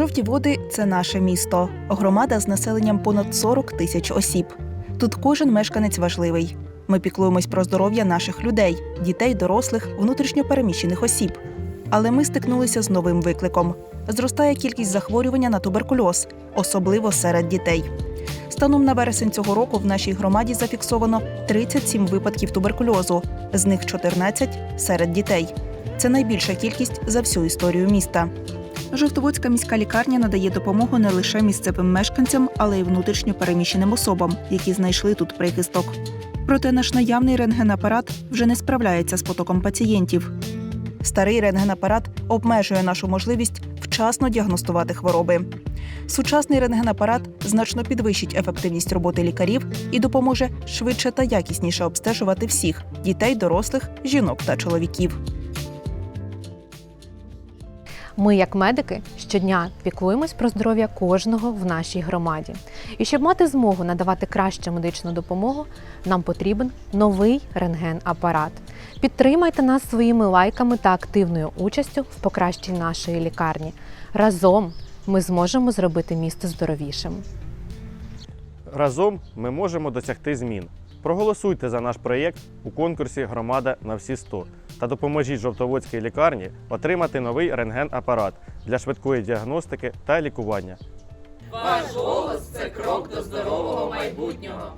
Жовті води це наше місто. Громада з населенням понад 40 тисяч осіб. Тут кожен мешканець важливий. Ми піклуємось про здоров'я наших людей, дітей, дорослих, внутрішньопереміщених осіб. Але ми стикнулися з новим викликом: зростає кількість захворювання на туберкульоз, особливо серед дітей. Станом на вересень цього року в нашій громаді зафіксовано 37 випадків туберкульозу, з них 14 серед дітей. Це найбільша кількість за всю історію міста. Жовтоводська міська лікарня надає допомогу не лише місцевим мешканцям, але й внутрішньо переміщеним особам, які знайшли тут прихисток. Проте наш наявний рентгенапарат вже не справляється з потоком пацієнтів. Старий рентгенапарат обмежує нашу можливість вчасно діагностувати хвороби. Сучасний рентгенапарат значно підвищить ефективність роботи лікарів і допоможе швидше та якісніше обстежувати всіх дітей, дорослих, жінок та чоловіків. Ми, як медики, щодня піклуємось про здоров'я кожного в нашій громаді. І щоб мати змогу надавати кращу медичну допомогу, нам потрібен новий рентген-апарат. Підтримайте нас своїми лайками та активною участю в покращенні нашої лікарні. Разом ми зможемо зробити місто здоровішим. Разом ми можемо досягти змін. Проголосуйте за наш проєкт у конкурсі Громада на всі 100 та допоможіть Жовтоводській лікарні отримати новий рентген-апарат для швидкої діагностики та лікування. Ваш голос це крок до здорового майбутнього.